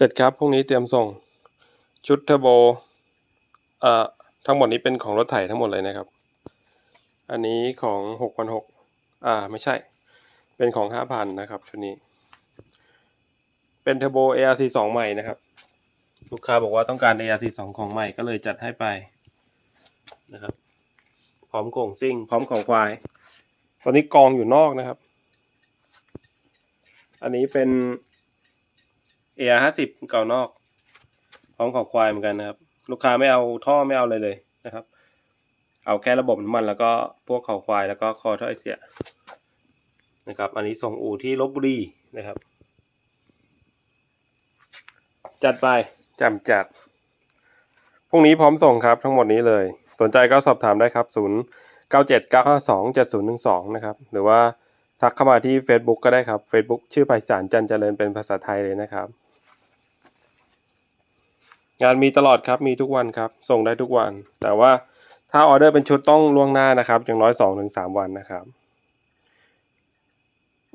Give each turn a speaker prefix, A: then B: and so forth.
A: เสร็จครับพรุ่งนี้เตรียมส่งชุดเทอร์โบเอ่อทั้งหมดนี้เป็นของรถไถทั้งหมดเลยนะครับ อันนี้ของหกพันหกอ่าไม่ใช่ เป็นของห้าพันนะครับชุดนี้ เป็นเทอร์โบ ARC สองใหม่นะครับ ลูกค้าบอกว่าต้องการ ARC สองของใหม่ก็เลยจัดให้ไปนะครับ พร้อมโก่งซิ่ง พร้อมของควาย ตอนนี้กองอยู่นอกนะครับ อันนี้เป็น AR ห้าสิบเก่านอกพร้อมของควายเหมือนกันนะครับ ลูกค้าไม่เอาท่อไม่เอาเลยเลยนะครับ เอาแค่ระบบน้ำมันแล้วก็พวกเขาควายแล้วก็คอท่อไอเสียนะครับ อันนี้ส่งอู่ที่ลบบุรีนะครับ จัดไปจำจัดพรุ่งนี้พร้อมส่งครับทั้งหมดนี้เลย สนใจก็สอบถามได้ครับ 0 9 7 9 5 2 7 0 1 2 นะครับ หรือว่าทักเข้ามาที่ Facebook ก็ได้ครับ Facebook ชื่อไพศาลจันเจริญเป็นภาษาไทยเลยนะครับ งานมีตลอดครับมีทุกวันครับ ส่งได้ทุกวัน แต่ว่าถ้าออเดอร์เป็นชุดต้องล่วงหน้านะครับ อย่างน้อย2-3วันนะครับ